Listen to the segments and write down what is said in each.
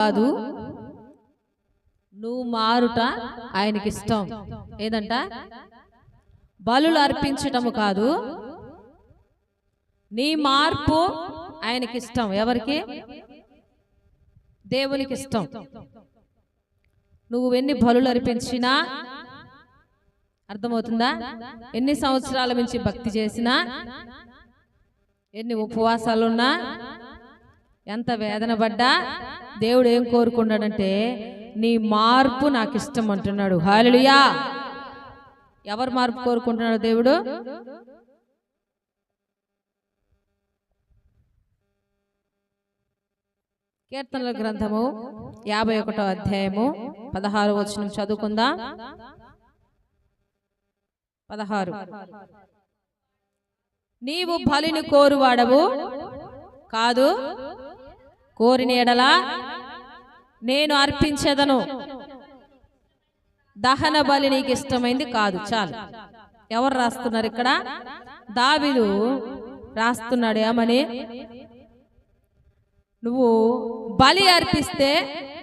కాదు. నువ్వు మారుట ఆయనకి ఇష్టం ఏదంట? బలులు అర్పించటము కాదు. నీ మార్పు ఆయనకి ఇష్టం ఎవరికి? దేవునికి ఇష్టం నువ్వు ఎన్ని బలులు అర్పించినా అర్థమవుతుందా? ఎన్ని సంవత్సరాల నుంచి భక్తి చేసినా ఎన్ని ఉపవాసాలున్నా ఎంత వేదన పడ్డా దేవుడు ఏం కోరుకున్నాడంటే నీ మార్పు నాకు ఇష్టం అంటున్నాడు హాలియా ఎవరు మార్పు కోరుకుంటున్నాడు దేవుడు? కీర్తనల గ్రంథము యాభై ఒకటో అధ్యాయము పదహారు వచనం చదువుకుందాం? పదహారు. నీవు బలిని కోరువాడవు? కాదు. కోరిన ఎడలా నేను అర్పించేదను. దహన బలి నీకు ఇష్టమైంది కాదు చాలు. ఎవరు రాస్తున్నారు ఇక్కడ? దావిదు రాస్తున్నాడు ఏమని? నువ్వు బలి అర్పిస్తే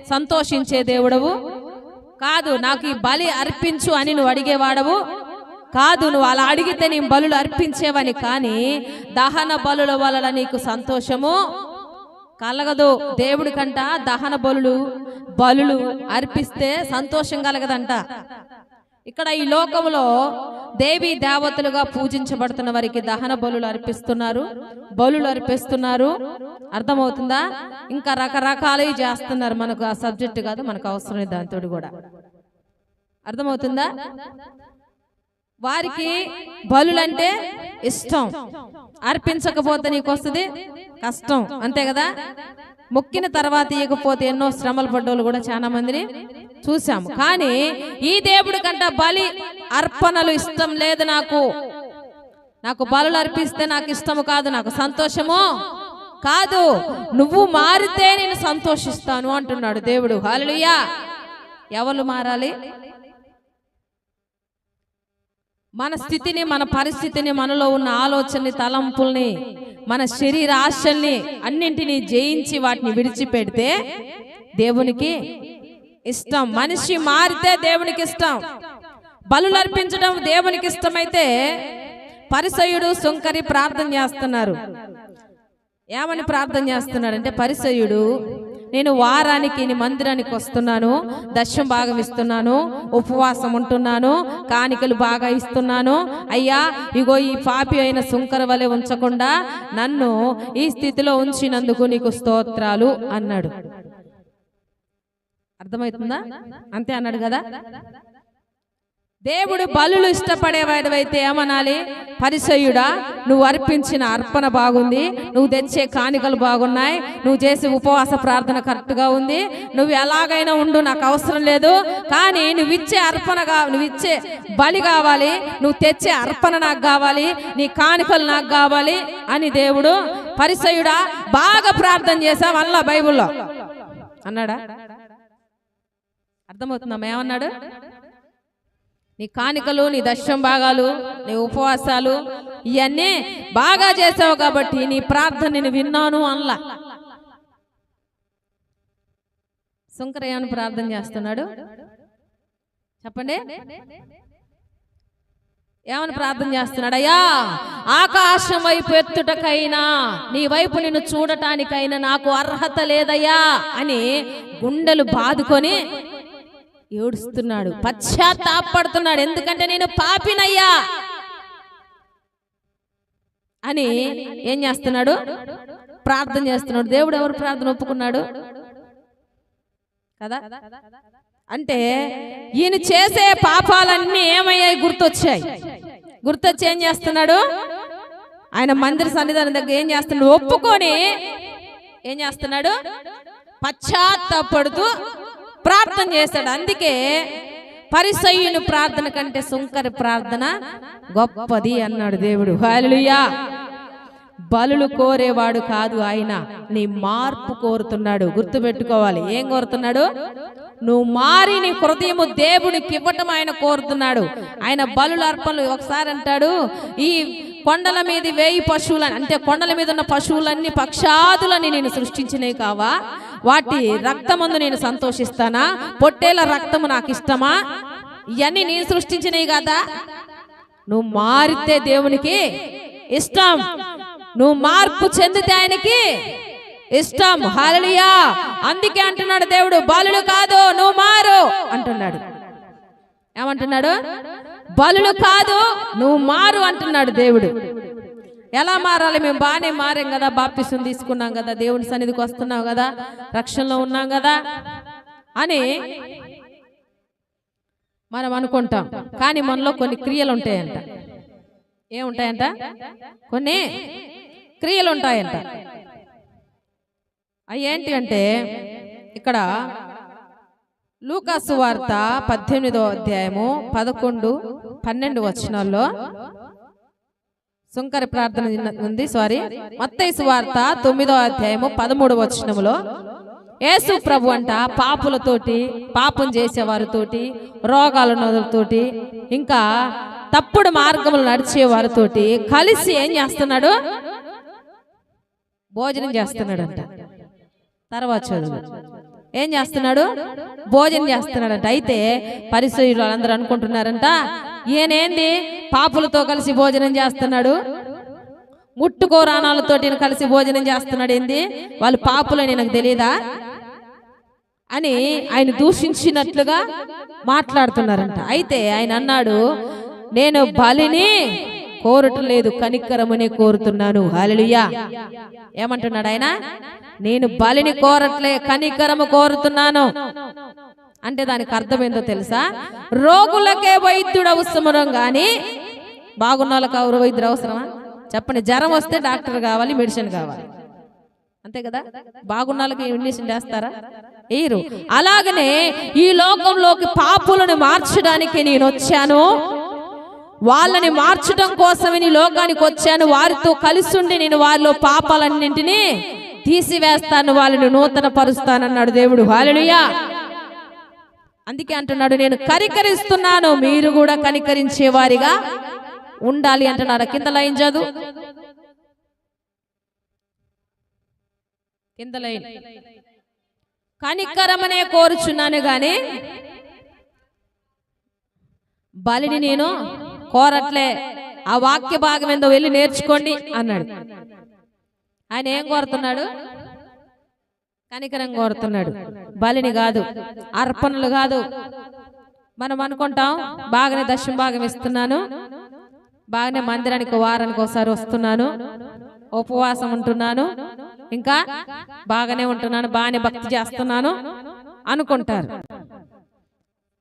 సంతోషించే దేవుడవు? కాదు నాకు ఈ బలి అర్పించు అని నువ్వు అడిగేవాడవు? కాదు నువ్వు అలా అడిగితే నేను బలులు అర్పించేవని కానీ దహన బలుల వలన నీకు సంతోషము? కలగదు. దేవుడి కంట దహన బలులు బలులు అర్పిస్తే సంతోషం కలగదంట. ఇక్కడ ఈ లోకంలో దేవి దేవతలుగా పూజించబడుతున్న వారికి దహన బలులు అర్పిస్తున్నారు బలులు అర్పిస్తున్నారు. అర్థమవుతుందా? ఇంకా రకరకాలవి చేస్తున్నారు మనకు ఆ సబ్జెక్ట్ కాదు మనకు అవసరం లేదు దాంతో కూడా. అర్థమవుతుందా? వారికి బలులంటే ఇష్టం. అర్పించకపోతే నీకు వస్తుంది? కష్టం. అంతే కదా? మొక్కిన తర్వాత ఇవ్వకపోతే ఎన్నో శ్రమలు పడ్డోళ్ళు కూడా చాలా మందిని చూసాము కానీ ఈ దేవుడి కంట బలి అర్పణలు ఇష్టం లేదు నాకు. నాకు బలులు అర్పిస్తే నాకు ఇష్టము కాదు నాకు సంతోషము కాదు. నువ్వు మారితే నేను సంతోషిస్తాను అంటున్నాడు దేవుడు. హాలలుయా ఎవరు మారాలి? మన స్థితిని మన పరిస్థితిని మనలో ఉన్న ఆలోచనని తలంపుల్ని మన శరీర ఆశల్ని అన్నింటినీ జయించి వాటిని విడిచిపెడితే దేవునికి ఇష్టం. మనిషి మారితే దేవునికి ఇష్టం. బలు అర్పించడం దేవునికి ఇష్టమైతే పరిసయుడు సుంకరి ప్రార్థన చేస్తున్నారు. ఏమని ప్రార్థన చేస్తున్నాడంటే పరిసయుడు నేను వారానికి నీ మందిరానికి వస్తున్నాను దశం భాగం ఇస్తున్నాను ఉపవాసం ఉంటున్నాను కానికలు బాగా ఇస్తున్నాను. అయ్యా ఇగో ఈ పాపి అయిన సుంకర వలె ఉంచకుండా నన్ను ఈ స్థితిలో ఉంచినందుకు నీకు స్తోత్రాలు అన్నాడు. అర్థమవుతుందా? అంతే అన్నాడు కదా? దేవుడు బలులు ఇష్టపడేవాడివైతే ఏమనాలి? పరిసయుడా నువ్వు అర్పించిన అర్పణ బాగుంది నువ్వు తెచ్చే కానికలు బాగున్నాయి నువ్వు చేసే ఉపవాస ప్రార్థన కరెక్ట్గా ఉంది నువ్వు ఎలాగైనా ఉండు నాకు అవసరం లేదు కానీ నువ్వు ఇచ్చే అర్పణ నువ్వు ఇచ్చే బలి కావాలి నువ్వు తెచ్చే అర్పణ నాకు కావాలి నీ కాணிకలు నాకు కావాలి అని దేవుడు పరిసయుడా బాగా ప్రార్థన చేసావు అల్లా బైబుల్లో. అన్నాడా? అర్థమవుతుందమ్మా ఏమన్నాడు? నీ కానికలు నీ దశం భాగాలు నీ ఉపవాసాలు ఇవన్నీ బాగా చేసావు కాబట్టి నీ ప్రార్థన నేను విన్నాను అనలా. శంకరయ్యను ప్రార్థన చేస్తున్నాడు. చెప్పండి. ఏమని ప్రార్థన చేస్తున్నాడు? అయ్యా ఆకాశం వైపు ఎత్తుటకైనా నీ వైపు నిన్ను చూడటానికైనా నాకు అర్హత లేదయ్యా అని గుండెలు బాదుకొని ఏడుస్తున్నాడు. పశ్చాత్తాపడుతున్నాడు. ఎందుకంటే నేను పాపినయ్యా. అని ఏం చేస్తున్నాడు? ప్రార్థన చేస్తున్నాడు. దేవుడు ఎవరు ప్రార్థన ఒప్పుకున్నాడు? కదా? అంటే ఈయన చేసే పాపాలన్నీ ఏమయ్యాయి? గుర్తొచ్చాయి. గుర్తొచ్చి ఏం చేస్తున్నాడు? ఆయన మందిర సన్నిధానం దగ్గర ఏం చేస్తున్నాడు? ఒప్పుకొని ఏం చేస్తున్నాడు? పశ్చాత్తాపడుతూ ప్రార్థన చేస్తాడు. అందుకే పరిసయ్యుని ప్రార్థన కంటే సుంకరి ప్రార్థన గొప్పది అన్నాడు దేవుడు. హలుయా బలులు కోరేవాడు కాదు ఆయన. నీ మార్పు కోరుతున్నాడు. గుర్తుపెట్టుకోవాలి. ఏం కోరుతున్నాడు? నువ్వు మారి నీ హృదయము దేవునికి ఇవ్వటం ఆయన కోరుతున్నాడు. ఆయన బలుల అర్పణలు ఒకసారి అంటాడు ఈ కొండల మీద వేయి పశువులని అంటే కొండల మీద ఉన్న పశువులన్నీ పక్షాదులని నేను సృష్టించినవి కావా? వాటి రక్తమందు నేను సంతోషిస్తానా? పొట్టేల రక్తము నాకు ఇష్టమా ఇవన్నీ నేను సృష్టించినవి కదా? నువ్వు మారితే దేవునికి ఇష్టం. నువ్వు మార్పు చెందితే ఆయనకి ఇష్టం. హల్లెలూయా! అందుకే అంటున్నాడు దేవుడు బాలుడు కాదు నువ్వు మారు అంటున్నాడు. ఏమంటున్నాడు? బలులు కాదు నువ్వు మారు అంటున్నాడు దేవుడు. ఎలా మారాలి? మేము బాగానే మారాం కదా బాప్తిసం తీసుకున్నాం కదా దేవుని సన్నిధికి వస్తున్నాం కదా రక్షణలో ఉన్నాం కదా అని మనం అనుకుంటాం. కానీ మనలో కొన్ని క్రియలు ఉంటాయంట. ఏముంటాయంట? కొన్ని క్రియలు ఉంటాయంట. అవి ఏంటి అంటే ఇక్కడ లూకాసు వార్త పద్దెనిమిదో అధ్యాయము పదకొండు పన్నెండు వచనాల్లో సుంకర ప్రార్థన ఉంది సారీ మత్తయి వార్త తొమ్మిదో అధ్యాయము పదమూడు వచనములో యేసు ప్రభు అంట పాపులతోటి పాపం చేసేవారితోటి రోగాలున్నతోటి ఇంకా తప్పుడు మార్గములు నడిచే వారితోటి కలిసి ఏం చేస్తున్నాడు? భోజనం చేస్తున్నాడంట. తర్వాత చదువు. ఏం చేస్తున్నాడు? భోజనం చేస్తున్నాడంట. అయితే పరిశీలు అందరూ అనుకుంటున్నారంట ఈయనేంది? పాపులతో కలిసి భోజనం చేస్తున్నాడు. ముట్టుకోరాణాలతోటి కలిసి భోజనం చేస్తున్నాడు ఏంది? వాళ్ళు పాపులని నాకు తెలియదా అని ఆయన దూషించినట్లుగా మాట్లాడుతున్నారంట. అయితే ఆయన అన్నాడు నేను బలిని కోరటం లేదు కనికరమనే కోరుతున్నాను. హల్లెలూయా. ఏమంటున్నాడు ఆయన? నేను బలిని కోరట్లే కనికరము కోరుతున్నాను. అంటే దానికి అర్థం ఏందో తెలుసా? రోగులకే వైద్యుడు అవసరం గాని బాగున్న వాళ్ళకి ఎవరు వైద్యుడు అవసరమా? చెప్పండి. జ్వరం వస్తే డాక్టర్ కావాలి మెడిసిన్ కావాలి. అంతే కదా? బాగున్న వాళ్ళకి ఇండిషన్ చేస్తారా? వేయరు. అలాగనే ఈ లోకంలోకి పాపులను మార్చడానికి నేను వచ్చాను. వాళ్ళని మార్చడం కోసమే నీ లోకానికి వచ్చాను. వారితో కలిసి ఉండి నేను వారిలో పాపాలన్నింటినీ తీసివేస్తాను. వాళ్ళని నూతన పరుస్తానన్నాడు దేవుడు. హాలెలుయా అందుకే అంటున్నాడు నేను కనికరిస్తున్నాను మీరు కూడా కనికరించే వారిగా ఉండాలి అంటున్నాడు. కింద లైన్ చదువు. కింద లైన్. కనికరమనే కోరుచున్నాను గాని బలిని నేను కోరట్లే. ఆ వాక్య భాగం ఏందో వెళ్ళి నేర్చుకోండి అన్నాడు. ఆయన ఏం కోరుతున్నాడు? కనికరం కోరుతున్నాడు. బలిని కాదు అర్పణలు కాదు. మనం అనుకుంటాం బాగానే దశం భాగం ఇస్తున్నాను. బాగానే మందిరానికి వారానికి ఒకసారి వస్తున్నాను. ఉపవాసం ఉంటున్నాను. ఇంకా బాగానే ఉంటున్నాను బాగానే భక్తి చేస్తున్నాను అనుకుంటారు.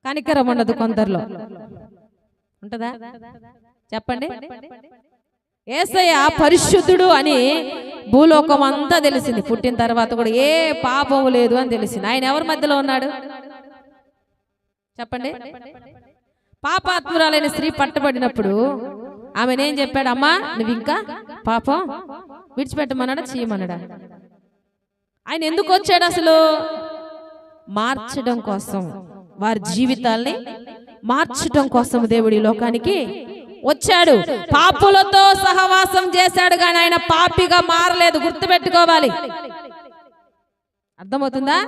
కనికరం ఉండదు కొందరిలో. ఉంటదా? చెప్పండి. ఏసయ్య పరిశుద్ధుడు అని భూలోకం అంతా తెలిసింది. పుట్టిన తర్వాత కూడా ఏ పాపము లేదు అని తెలిసింది. ఆయన ఎవరి మధ్యలో ఉన్నాడు? చెప్పండి. పాపాత్మురాలైన స్త్రీ పట్టబడినప్పుడు ఆమెనేం చెప్పాడు? అమ్మా నువ్వు ఇంకా పాపం విడిచిపెట్టమన్నాడా? చేయమన్నాడా? ఆయన ఎందుకు వచ్చాడు అసలు? మార్చడం కోసం. వారి జీవితాల్ని మార్చడం కోసం దేవుడు లోకానికి వచ్చాడు. పాపులతో సహవాసం చేశాడు కానీ ఆయన పాపిగా మారలేదు. గుర్తుపెట్టుకోవాలి. అర్థమవుతుందా?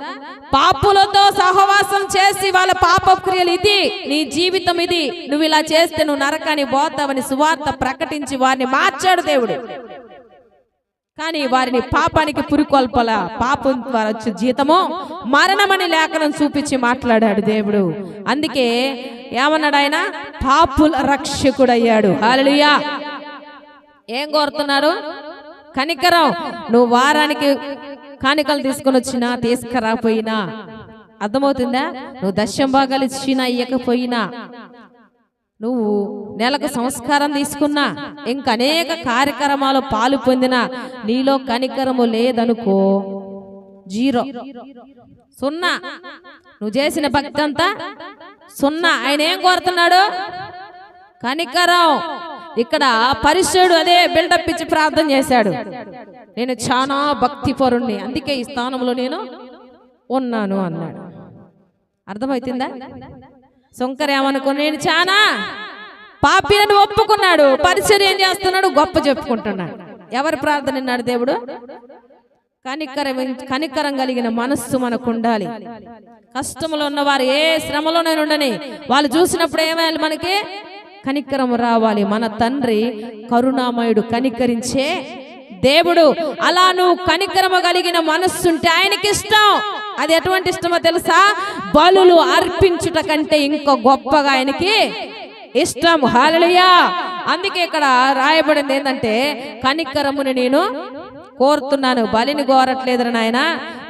పాపులతో సహవాసం చేసి వాళ్ళ పాప క్రియలు ఇది. నీ జీవితం ఇది. నువ్వు ఇలా చేస్తే నువ్వు నరకాన్ని పోతావని సువార్త ప్రకటించి వారిని మార్చాడు దేవుడు. కానీ వారిని పాపానికి పురికొల్పల పాపం ద్వారా వచ్చే జీతము మరణమని లేఖనం చూపించి మాట్లాడాడు దేవుడు. అందుకే ఏమన్నాడు ఆయన? పాపుల రక్షకుడయ్యాడు హాలలుయా ఏం కోరుతున్నారు? కనికరం. నువ్వు వారానికి కానికలు తీసుకొని వచ్చినా తీసుకురాపోయినా. అర్థమవుతుందా? నువ్వు దశం భాగాలు ఇచ్చినా ఇయ్యకపోయినా. నువ్వు నెలకు సంస్కారం తీసుకున్నా ఇంకా అనేక కార్యక్రమాలు పాలు పొందినా నీలో కనికరము లేదనుకో. జీరో. సున్నా. నువ్వు చేసిన భక్తి అంతా సున్నా. ఆయన ఏం కోరుతున్నాడు? కనికరం. ఇక్కడ పరిశుడు అదే బిల్డప్ ఇచ్చి ప్రార్థన చేశాడు. నేను చాలా భక్తి పరుణ్ణి అందుకే ఈ స్థానంలో నేను ఉన్నాను అన్నాడు. అర్థమవుతుందా శంకర్ ఏమనుకో నేను చాలా పాపిని ఒప్పుకున్నాడు పరిచయం ఏం చేస్తున్నాడు గొప్ప చెప్పుకుంటున్నాడు. ఎవరి ప్రార్థన విన్నాడు దేవుడు? కనికర కనికరం కలిగిన మనస్సు మనకు ఉండాలి. కష్టములు ఉన్నవారు ఏ శ్రమలోనైనా ఉండని వాళ్ళు చూసినప్పుడు ఏమైనా మనకి? కనికరం రావాలి. మన తండ్రి కరుణామయుడు కనికరించే దేవుడు. అలా నువ్వు కనికరమ కలిగిన మనస్సుంటే ఆయనకి ఇష్టం అది ఎటువంటి ఇష్టమో తెలుసా? బలులు అర్పించుట కంటే ఇంకో గొప్పగా ఆయనకి ఇష్టం. హాలలుయా అందుకే ఇక్కడ రాయబడింది ఏంటంటే కనికరముని నేను కోరుతున్నాను. బలిని కోరట్లేదు నాయన.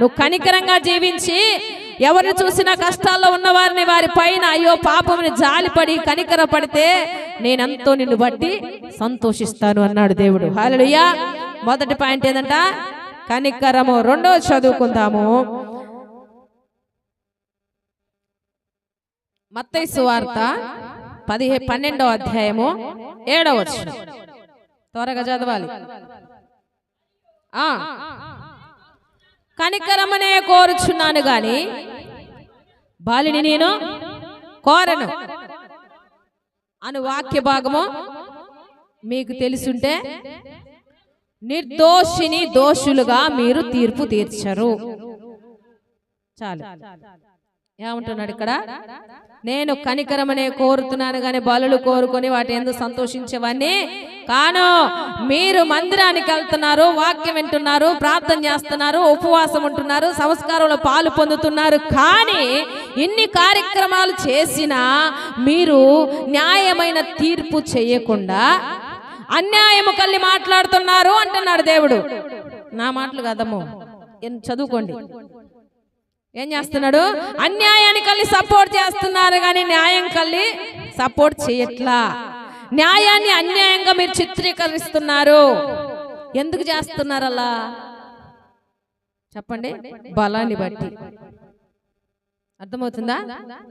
నువ్వు కనికరంగా జీవించి ఎవరిని చూసినా కష్టాల్లో ఉన్నవారిని వారి పైన అయ్యో పాపముని జాలిపడి కనికర పడితే నేనెంతో నిన్ను బట్టి సంతోషిస్తాను అన్నాడు దేవుడు. హాలలుయా మొదటి పాయింట్ ఏంటంట? కనికరము. రెండో చదువుకుందాము. మత్తైసు వార్త పదిహే పన్నెండవ అధ్యాయము ఏడవ త్వరగా చదవాలి. కనికరమనే కోరుచున్నాను గాని బాలిని నేను కోరను. అను వాక్య భాగము మీకు తెలుసుంటే నిర్దోషిని దోషులుగా మీరు తీర్పు తీర్చరు. చాలు. ఏమంటున్నాడు ఇక్కడ? నేను కనికరమనే కోరుతున్నాను కానీ బలులు కోరుకొని వాటి ఎందుకు సంతోషించేవాన్ని కాను మీరు మందిరానికి వెళ్తున్నారు వాక్యం వింటున్నారు ప్రార్థన చేస్తున్నారు ఉపవాసం ఉంటున్నారు సంస్కారంలో పాలు పొందుతున్నారు. కానీ ఇన్ని కార్యక్రమాలు చేసినా మీరు న్యాయమైన తీర్పు చేయకుండా అన్యాయము కల్లి మాట్లాడుతున్నారు అంటున్నాడు దేవుడు. నా మాటలు కదము ఎన్- చదువుకోండి. ఏం చేస్తున్నాడు? అన్యాయాన్ని కలిసి సపోర్ట్ చేస్తున్నారు కానీ న్యాయం కలిసి సపోర్ట్ చేయట్లా. న్యాయాన్ని అన్యాయంగా మీరు చిత్రీకరిస్తున్నారు. ఎందుకు చేస్తున్నారు అలా చెప్పండి. బలాన్ని బట్టి. అర్థమవుతుందా?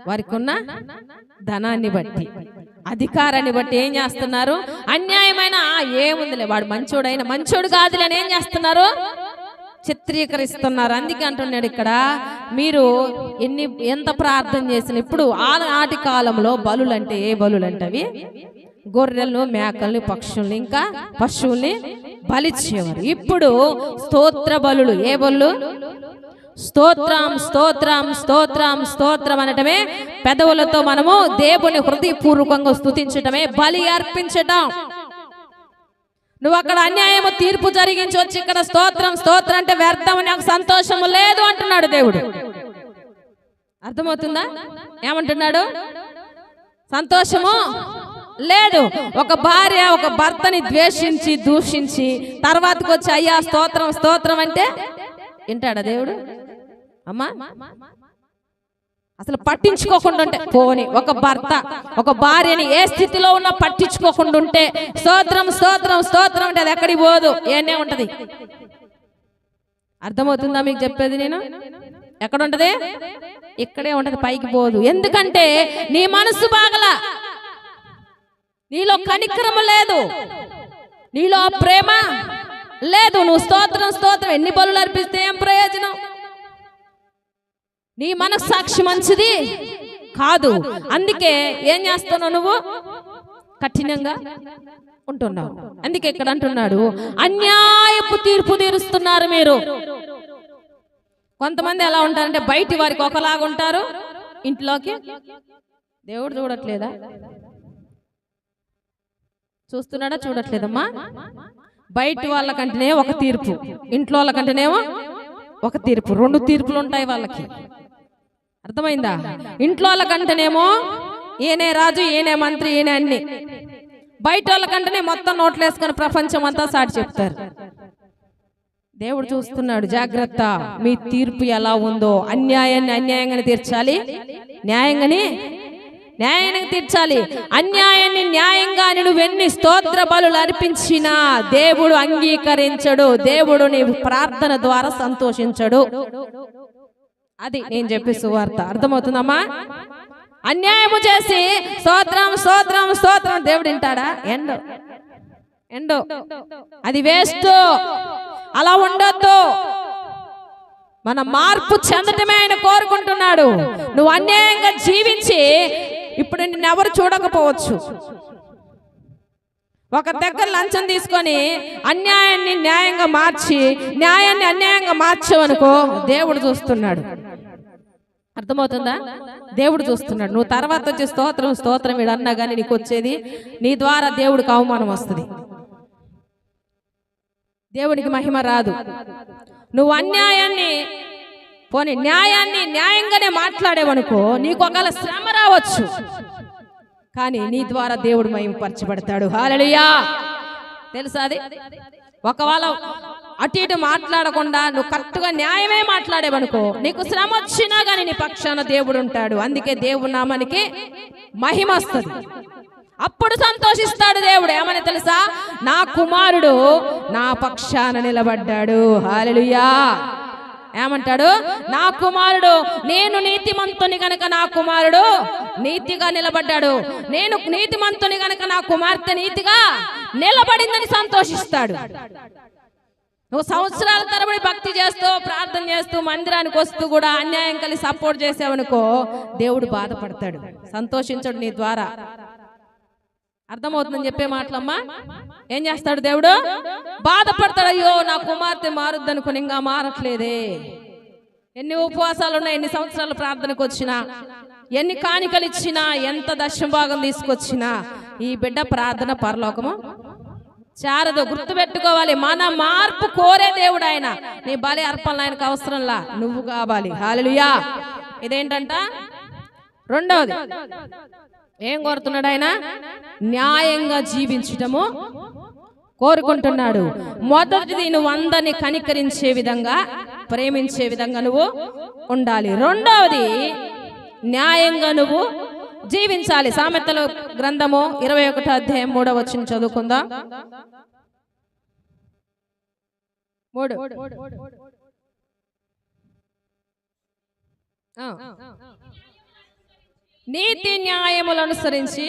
వారికి ఉన్న ధనాన్ని బట్టి. అధికారాన్ని బట్టి ఏం చేస్తున్నారు? అన్యాయమైన "ఆ, ఏముందిలే వాడు మంచోడైన మంచోడు కాదులే అని ఏం చేస్తున్నారు? చిత్రీకరిస్తున్నారు. అందుకే అంటున్నాడు ఇక్కడ మీరు ఎన్ని ఎంత ప్రార్థన చేసిన ఇప్పుడు ఆనాటి కాలంలో బలులు అంటే ఏ బలులు అంటే అవి గొర్రెలను మేకల్ని పక్షుల్ని ఇంకా పశువుల్ని బలిచ్చేవారు. ఇప్పుడు స్తోత్ర బలులు ఏ బలు స్తోత్రం స్తోత్రం స్తోత్రం స్తోత్రం అనటమే పెదవులతో మనము దేవుని హృదయపూర్వకంగా స్తుతించటమే బలి అర్పించటం. నువ్వు అక్కడ అన్యాయము తీర్పు జరిగించి వచ్చి ఇక్కడ స్తోత్రం స్తోత్రం అంటే వ్యర్థం నాకు సంతోషము లేదు అంటున్నాడు దేవుడు. అర్థమవుతుందా? ఏమంటున్నాడు? సంతోషము లేదు. ఒక భార్య ఒక భర్తని ద్వేషించి దూషించి తర్వాతకు వచ్చి అయ్యా స్తోత్రం స్తోత్రం అంటే వింటాడా దేవుడు? అమ్మా అసలు పట్టించుకోకుండా ఉంటే పోని ఒక భర్త ఒక భార్యని ఏ స్థితిలో ఉన్నా పట్టించుకోకుండా ఉంటే స్తోత్రం స్తోత్రం స్తోత్రం అంటే అది ఎక్కడికి పోదు ఏనే ఉంటది? అర్థమవుతుందా మీకు చెప్పేది నేను? ఎక్కడ ఉంటది? ఇక్కడే ఉంటది పైకి పోదు. ఎందుకంటే నీ మనసు బాగలా నీలో కనికరము లేదు నీలో ప్రేమ లేదు. నువ్వు స్తోత్రం స్తోత్రం ఎన్ని బలులు అర్పిస్తే నీ మనస్సాక్షి మంచిది కాదు. అందుకే ఏం చేస్తున్నావు నువ్వు? కఠినంగా ఉంటున్నావు. అందుకే ఇక్కడ అంటున్నాడు అన్యాయపు తీర్పు తీరుస్తున్నారు మీరు. కొంతమంది ఎలా ఉంటారంటే బయటి వారికి ఒకలాగా ఉంటారు ఇంట్లోకి. దేవుడు చూడట్లేదా? చూస్తున్నాడా? చూడట్లేదమ్మా. బయటి వాళ్ళకంటేనే ఒక తీర్పు ఇంట్లో వాళ్ళకంటేనేమో ఒక తీర్పు. రెండు తీర్పులు ఉంటాయి వాళ్ళకి. అర్థమైందా? ఇంట్లో వాళ్ళకంటేనేమో ఈయనే రాజు ఈయనే మంత్రి ఈయనే అన్ని. బయట వాళ్ళకంటేనే మొత్తం నోట్లు వేసుకొని ప్రపంచం అంతా సాటి చెప్తారు. దేవుడు చూస్తున్నాడు జాగ్రత్త మీ తీర్పు ఎలా ఉందో. అన్యాయాన్ని అన్యాయంగానే తీర్చాలి. న్యాయంగానే న్యాయంగా తీర్చాలి. అన్యాయాన్ని న్యాయంగా నువ్వు ఎన్ని స్తోత్ర బలులు అర్పించినా దేవుడు అంగీకరించడు. దేవుడు నీ ప్రార్థన ద్వారా సంతోషించడు. అది నేను చెప్పే సువార్త. అర్థమవుతుందమ్మా? అన్యాయము చేసి స్తోత్రం స్తోత్రం స్తోత్రం దేవుడు వింటాడా? ఎండు. ఎండు. అది వేస్ట్. అలా ఉండొద్దు. మన మార్పు చెందటమే ఆయన కోరుకుంటున్నాడు. నువ్వు అన్యాయంగా జీవించి ఇప్పుడు నిన్ను ఎవరు చూడకపోవచ్చు? ఒక దగ్గర లంచం తీసుకొని అన్యాయాన్ని న్యాయంగా మార్చి న్యాయాన్ని అన్యాయంగా మార్చావనుకో దేవుడు చూస్తున్నాడు. అర్థమవుతుందా? దేవుడు చూస్తున్నాడు. నువ్వు తర్వాత వచ్చే స్తోత్రం స్తోత్రం వీడు అన్నా కానీ నీకు వచ్చేది నీ ద్వారా దేవుడికి అవమానం వస్తుంది. దేవునికి మహిమ రాదు. నువ్వు అన్యాయాన్ని పోనీ న్యాయాన్ని న్యాయంగానే మాట్లాడేవనుకో నీకు ఒకవేళ శ్రమ రావచ్చు. కానీ నీ ద్వారా దేవుడు మహిమపరచబడతాడు. హాలలుయా తెలుసా అది? ఒకవేళ అటు ఇటు మాట్లాడకుండా నువ్వు కరెక్ట్గా న్యాయమే మాట్లాడేవనుకో నీకు శ్రమ వచ్చినా కానీ నీ పక్షాన దేవుడు ఉంటాడు. అందుకే దేవుడు నామానికి మహిమ వస్తుంది. అప్పుడు సంతోషిస్తాడు దేవుడు. ఏమని తెలుసా? నా కుమారుడు నా పక్షాన నిలబడ్డాడు. హాలలుయా ఏమంటాడు? నా కుమారుడు నేను నీతిమంతుని గనక నా కుమారుడు నీతిగా నిలబడ్డాడు. నేను నీతిమంతుని గనక నా కుమార్తె నీతిగా నిలబడిందని సంతోషిస్తాడు. నువ్వు సంవత్సరాల తరబడి భక్తి చేస్తూ ప్రార్థన చేస్తూ మందిరానికి వస్తూ కూడా అన్యాయం కలిసి సపోర్ట్ చేసావనుకో దేవుడు బాధపడతాడు. సంతోషించడు నీ ద్వారా. అర్థమవుతుందని చెప్పే మాటలమ్మా. ఏం చేస్తాడు దేవుడు? బాధపడతాడు. అయ్యో నా కుమార్తె మారుద్ది అనుకుని ఇంకా మారట్లేదే. ఎన్ని ఉపవాసాలు ఉన్నాయి ఎన్ని సంవత్సరాలు ప్రార్థనకు వచ్చినా ఎన్ని కానికలు ఇచ్చినా ఎంత దశభాగం తీసుకొచ్చినా ఈ బిడ్డ ప్రార్థన పరలోకము చారదు గుర్తుపెట్టుకోవాలి. మన మార్పు కోరే దేవుడు ఆయన. నీ బలి అర్పణలు ఆయనకు అవసరంలా. నువ్వు కావాలి. హాలలుయా ఇదేంటంట? రెండవది. ఏం కోరుతున్నాడు ఆయన? న్యాయంగా జీవించటము కోరుకుంటున్నాడు. మొదటిది నువ్వు అందరిని కనికరించే విధంగా ప్రేమించే విధంగా నువ్వు ఉండాలి. రెండవది న్యాయంగా నువ్వు జీవించాలి. సామెతల గ్రంథము ఇరవై ఒకటో అధ్యాయం మూడవ వచ్చిన చదువుకుందాం. మూడు. నీతి న్యాయములు అనుసరించి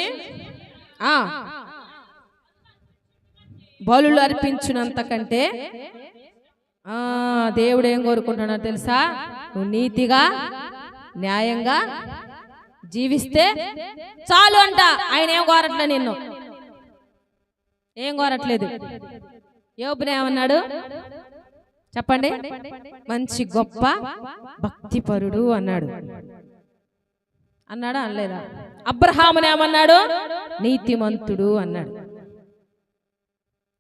బలులు అర్పించినంత కంటే దేవుడు ఏం కోరుకుంటున్నాడు తెలుసా? నువ్వు నీతిగా న్యాయంగా జీవిస్తే చాలు అంట. ఆయన ఏం కోరట్లే నిన్ను? ఏం కోరట్లేదు? యోపుని ఏమన్నాడు? చెప్పండి. మంచి గొప్ప భక్తిపరుడు అన్నాడు. అన్నాడా? అనలేదా? అబ్రహాముని ఏమన్నాడు? నీతిమంతుడు అన్నాడు.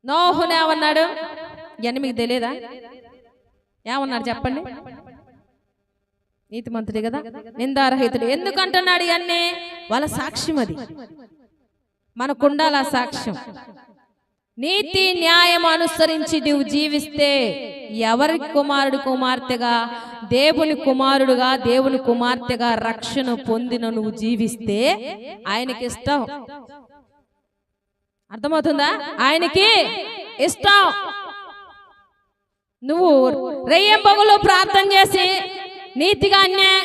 నోహునేమన్నాడు ఇవన్నీ మీకు తెలియదా ఏమన్నాడు? చెప్పండి. నీతిమంతుడే కదా? నిందారహితుడు. ఎందుకంటున్నాడు ఇవన్నీ వాళ్ళ సాక్ష్యం అది. మనకుండాల సాక్ష్యం. నీతి న్యాయం అనుసరించి నువ్వు జీవిస్తే ఎవరి కుమారుడు కుమార్తెగా? దేవుని కుమారుడుగా దేవుని కుమార్తెగా రక్షణ పొందిన నువ్వు జీవిస్తే ఆయనకి ఇష్టం. అర్థమవుతుందా? ఆయనకి ఇష్టం. నువ్వు రెయ్యం పగులు ప్రార్థన చేసి నీతిగా అన్యాయ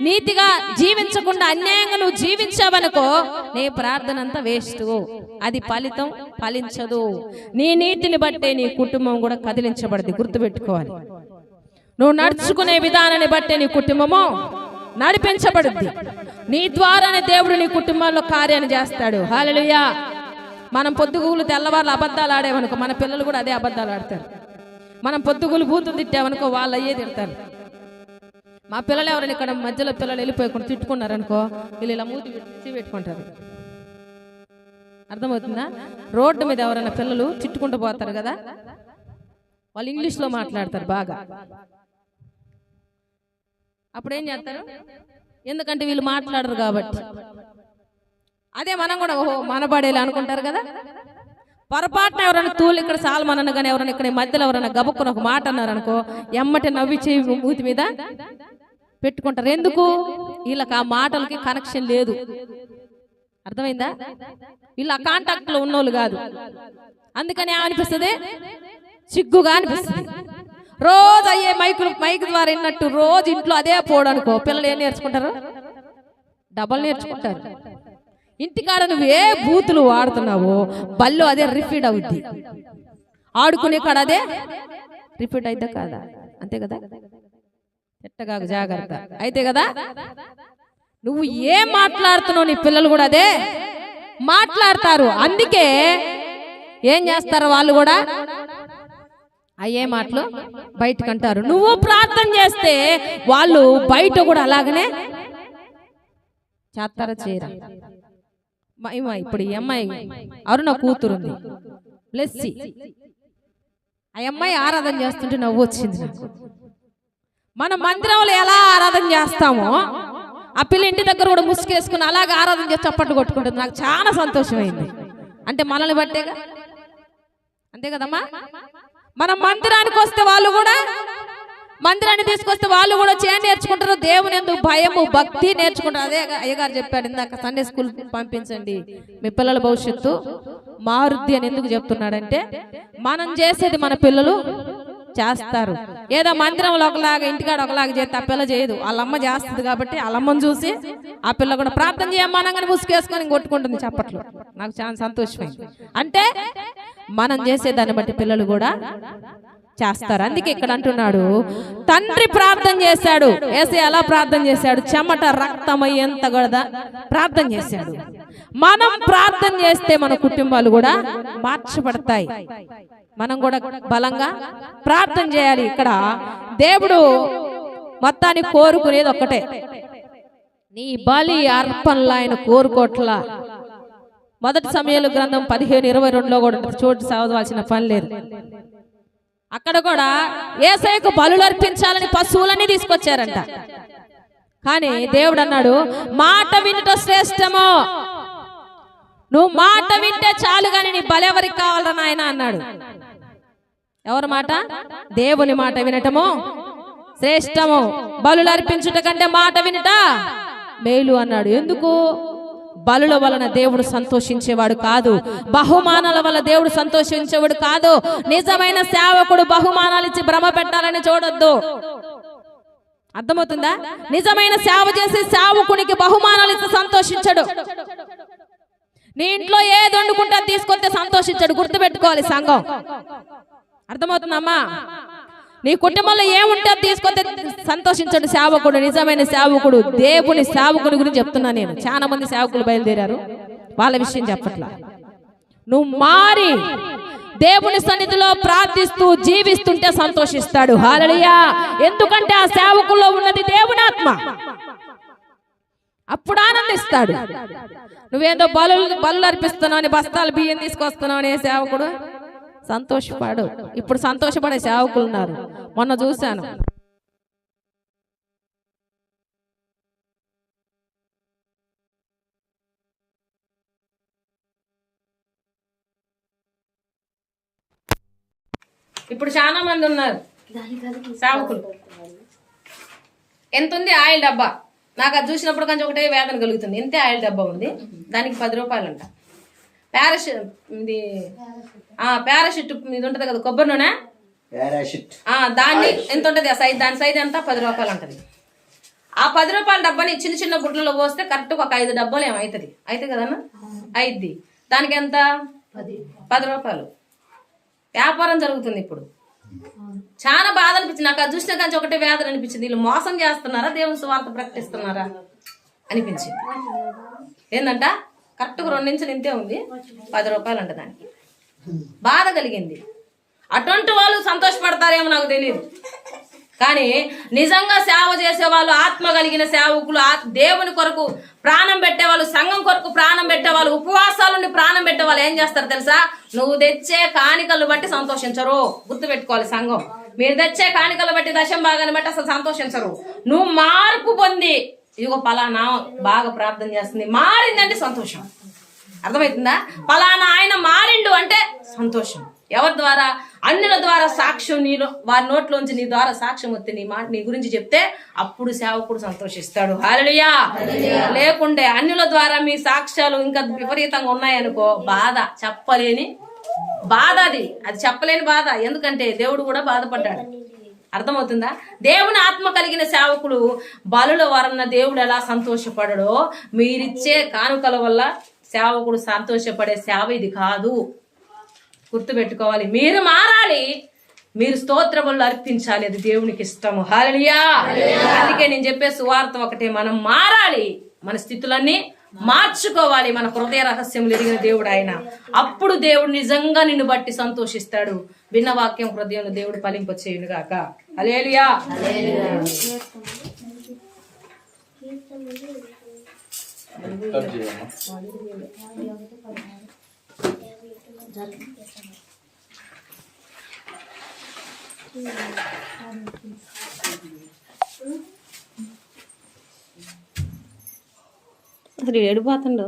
నీతిగా జీవించకుండా అన్యాయంగా నువ్వు జీవించావనుకో నీ ప్రార్థన అంతా వేస్ట్. అది ఫలితం ఫలించదు. నీ నీతిని బట్టే నీ కుటుంబం కూడా కదిలించబడది. గుర్తుపెట్టుకోవాలి. నువ్వు నడుచుకునే విధానాన్ని బట్టే నీ కుటుంబము నడిపించబడుద్ది. నీ ద్వారానే దేవుడు నీ కుటుంబంలో కార్యాన్ని చేస్తాడు. హాలలుయా మనం పొద్దుగూలు తెల్లవారులు అబద్ధాలు ఆడేవనుకో మన పిల్లలు కూడా అదే అబద్ధాలు ఆడతారు. మనం పొద్దుగూలు బూతులు తిట్టామనుకో వాళ్ళు అయ్యే తిడతారు. మా పిల్లలు ఎవరైనా ఇక్కడ మధ్యలో పిల్లలు వెళ్ళిపోయకుండా తిట్టుకున్నారనుకో వీళ్ళు ఇలా మూతి పెట్టుకుంటారు. అర్థమవుతుందా? రోడ్డు మీద ఎవరైనా పిల్లలు తిట్టుకుంటూ పోతారు కదా? వాళ్ళు ఇంగ్లీష్లో మాట్లాడతారు బాగా. అప్పుడు ఏం చేస్తారు? ఎందుకంటే వీళ్ళు మాట్లాడరు కాబట్టి. అదే మనం కూడా ఓహో మనబడేలా అనుకుంటారు కదా? పొరపాటున ఎవరైనా తూలు ఇక్కడ సాల్మనను కానీ ఎవరైనా ఇక్కడ మధ్యలో ఎవరైనా గబుక్కుని ఒక మాట అన్నారనుకో ఎమ్మటి నవ్వి చేయి మూతి మీద పెట్టుకుంటారు. ఎందుకు? వీళ్ళకి ఆ మాటలకి కనెక్షన్ లేదు. అర్థమైందా? వీళ్ళు ఆ కాంటాక్ట్లో ఉన్నోళ్ళు కాదు. అందుకని ఏమనిపిస్తుంది? సిగ్గుగా అనిపిస్తుంది. రోజు అయ్యే మైకులు మైక్ ద్వారా విన్నట్టు రోజు ఇంట్లో అదే పోవడనుకో పిల్లలు ఏం నేర్చుకుంటారు? డబల్ నేర్చుకుంటారు. ఇంటికాడ నువ్వు ఏ బూతులు వాడుతున్నావో బల్లో అదే రిపీట్ అవుద్ది. ఆడుకునే కాడ అదే రిపీట్ అయితే కాదా? అంతే కదా? చెట్టగా జాగ్రత్త. అయితే కదా? నువ్వు ఏం మాట్లాడుతున్నావు నీ పిల్లలు కూడా అదే? మాట్లాడతారు. అందుకే ఏం చేస్తారు వాళ్ళు కూడా? అయ్యే మాటలు బయటకు అంటారు నువ్వు ప్రార్థన చేస్తే వాళ్ళు బయట కూడా అలాగనే చేస్తారా ఈమె ఇప్పుడు ఈ అమ్మాయి అరుణ కూతురుంది. బ్లెస్సి ఆ అమ్మాయి ఆరాధన చేస్తుంటే నవ్వు వచ్చింది నాకు. మన మందిరంలో ఎలా ఆరాధన చేస్తామో ఆ పిల్ల ఇంటి దగ్గర కూడా ముసుకేసుకుని అలాగే ఆరాధన చేసి చప్పట్లు కొట్టుకుంటుంది. నాకు చాలా సంతోషమైంది. అంటే మనల్ని బట్టేగా? అంతే కదమ్మా? మన మందిరానికి వస్తే వాళ్ళు కూడా మందిరాన్ని తీసుకొస్తే వాళ్ళు కూడా చేయ నేర్చుకుంటారు. దేవుని ఎందుకు భయము భక్తి నేర్చుకుంటారు. అదే అయ్యగారు చెప్పాడు ఇందాక సండే స్కూల్ పంపించండి. మీ పిల్లల భవిష్యత్తు మారుద్ది అని ఎందుకు చెప్తున్నాడంటే మనం చేసేది మన పిల్లలు చేస్తారు. ఏదో మందిరంలో ఒకలాగా ఇంటికాడ ఒకలాగా చేస్తే ఆ పిల్ల చేయదు. వాళ్ళమ్మ చేస్తుంది కాబట్టి వాళ్ళమ్మని చూసి ఆ పిల్ల కూడా ప్రార్థన చేయమనగానే ముసుకేసుకొని కొట్టుకుంటుంది చప్పట్లు. నాకు చాలా సంతోషమైంది. అంటే మనం చేసే దాన్ని బట్టి పిల్లలు కూడా చేస్తారు? అందుకే ఇక్కడ అంటున్నాడు తండ్రి ప్రార్థన చేశాడు. ఏసే ఎలా ప్రార్థన చేశాడు? చెమట రక్తమయ్యేంత కూడా ప్రార్థన చేశాడు. మనం ప్రార్థన చేస్తే మన కుటుంబాలు కూడా మార్చబడతాయి. మనం కూడా బలంగా ప్రార్థన చేయాలి. ఇక్కడ దేవుడు మొత్తానికి కోరుకునేది ఒక్కటే. నీ బలి అర్పణలు ఆయన కోరుకోట్ల. మొదటి సమయాలు గ్రంథం పదిహేను ఇరవై రెండులో కూడా. చోటు చదవాల్సిన పని లేదు. అక్కడ కూడా ఏసైకు బలులు అర్పించాలని పశువులన్నీ తీసుకొచ్చారంట. కానీ దేవుడు అన్నాడు మాట వినుట శ్రేష్టము. నువ్వు మాట వింటే చాలు కానీ నీ బలి ఎవరికి కావాలరా నాయన? అన్నాడు. ఎవరి మాట? దేవుని మాట వినటము? శ్రేష్టము. బలులు అర్పించుట కంటే మాట వినట మేలు అన్నాడు. ఎందుకు? బలుల వలన దేవుడు సంతోషించేవాడు కాదు. బహుమానాల వల్ల దేవుడు సంతోషించేవాడు కాదు. నిజమైన సేవకుడు బహుమానాలు ఇచ్చి భ్రమ పెట్టాలని చూడొద్దు. అర్థమవుతుందా? నిజమైన సేవ చేసి సేవకునికి బహుమానాలు ఇచ్చి సంతోషించడు. నీ ఇంట్లో ఏది వండుకుంటా తీసుకొస్తే సంతోషించడు. గుర్తుపెట్టుకోవాలి సంఘం. అర్థమవుతుందమ్మా? నీ కుటుంబంలో ఏముంటే అది తీసుకొస్తే సంతోషించడు సేవకుడు నిజమైన సేవకుడు దేవుని సేవకుని గురించి చెప్తున్నా నేను. చాలా మంది సేవకులు బయలుదేరారు. వాళ్ళ విషయం చెప్పట్లా. నువ్వు మారి దేవుని సన్నిధిలో ప్రార్థిస్తూ జీవిస్తుంటే సంతోషిస్తాడు. హాలలియా ఎందుకంటే ఆ సేవకుల్లో ఉన్నది దేవుని ఆత్మ. అప్పుడు ఆనందిస్తాడు. నువ్వేదో బలు బలు అర్పిస్తున్నావు అని బస్తాలు బియ్యం తీసుకొస్తున్నావు అనే సేవకుడు? సంతోషపడు. ఇప్పుడు సంతోషపడే సేవకులు ఉన్నారు మొన్న చూశాను. ఇప్పుడు చాలా మంది ఉన్నారు. సేవకులు. ఎంత ఉంది ఆయిల్ డబ్బా. నాకు అది చూసినప్పుడు కొంచెం ఒకటే వేదన కలుగుతుంది. ఎంతే ఆయిల్ డబ్బా ఉంది. దానికి పది రూపాయలు అంట పారాషూ ఇది ఆ పారాషూట్ ఇది ఉంటుంది కదా కొబ్బరి నూనె? పారాషూట్. ఆ దాన్ని ఎంత ఉంటుంది ఆ సైజ్ దాని సైజ్ ఎంత? పది రూపాయలు ఉంటుంది ఆ పది రూపాయల డబ్బాని చిన్న చిన్న బుట్టలో పోస్తే కరెక్ట్ ఒక ఐదు డబ్బాలు ఏమవుతుంది అయితే కదన్నా అయిద్ది. దానికి ఎంత? పది. రూపాయలు. వ్యాపారం జరుగుతుంది ఇప్పుడు. చాలా బాధ అనిపించింది. నాకు అది చూసిన కానీ ఒకటే వేదన అనిపించింది. వీళ్ళు మోసం చేస్తున్నారా? దేవుని సువార్త ప్రకటిస్తున్నారా? అనిపించింది. ఏందంట? కరెక్ట్గా రెండు నిమిషాలు ఇంతే ఉంది. పది రూపాయలు అంట దానికి. బాధ కలిగింది. అటువంటి వాళ్ళు సంతోషపడతారేమో నాకు తెలియదు కానీ నిజంగా సేవ చేసే వాళ్ళు ఆత్మ కలిగిన సేవకులు ఆత్- దేవుని కొరకు ప్రాణం పెట్టేవాళ్ళు సంఘం కొరకు ప్రాణం పెట్టేవాళ్ళు ఉపవాసాలుండి ప్రాణం పెట్టేవాళ్ళు ఏం చేస్తారు తెలుసా? నువ్వు తెచ్చే కాணிకలు బట్టి సంతోషించరు. గుర్తుపెట్టుకోవాలి సంఘం. మీరు తెచ్చే కాணிకలు బట్టి దశం భాగాన్ని బట్టి అసలు సంతోషించరు. నువ్వు మార్పు పొంది ఇదిగో పలానా బాగా ప్రార్థన చేస్తుంది. మారిందంటే సంతోషం. అర్థమవుతుందా? పలానా ఆయన మారిండు అంటే సంతోషం. ఎవరి ద్వారా? అన్యుల ద్వారా సాక్ష్యం నీలో వారి నోట్లోంచి నీ ద్వారా సాక్ష్యం వస్తే నీ మాట నీ గురించి చెప్తే అప్పుడు సేవకుడు సంతోషిస్తాడు. హాలలియా లేకుండే అన్యుల ద్వారా మీ సాక్ష్యాలు ఇంకా విపరీతంగా ఉన్నాయనుకో బాధ చెప్పలేని బాధ అది. అది చెప్పలేని బాధ. ఎందుకంటే దేవుడు కూడా బాధపడ్డాడు. అర్థమవుతుందా? దేవుని ఆత్మ కలిగిన సేవకులు బలుల వలన దేవుడు ఎలా సంతోషపడడో మీరిచ్చే కానుకల వల్ల సేవకుడు సంతోషపడే సేవ ఇది కాదు. గుర్తుపెట్టుకోవాలి. మీరు మారాలి. మీరు స్తోత్రములు అర్పించాలి. అది దేవునికి ఇష్టము. హల్లెలూయా. అందుకే నేను చెప్పే సువార్త ఒకటే. మనం మారాలి. మన స్థితులన్నీ మార్చుకోవాలి. మన హృదయ రహస్యములు ఎరిగిన దేవుడు ఆయన. అప్పుడు దేవుడు నిజంగా నిన్ను బట్టి సంతోషిస్తాడు. విన్న వాక్యం హృదయంలో దేవుడు ఫలింపచేయునుగాక అలేలుయా కట్ అసలు ఏడిపోతుండో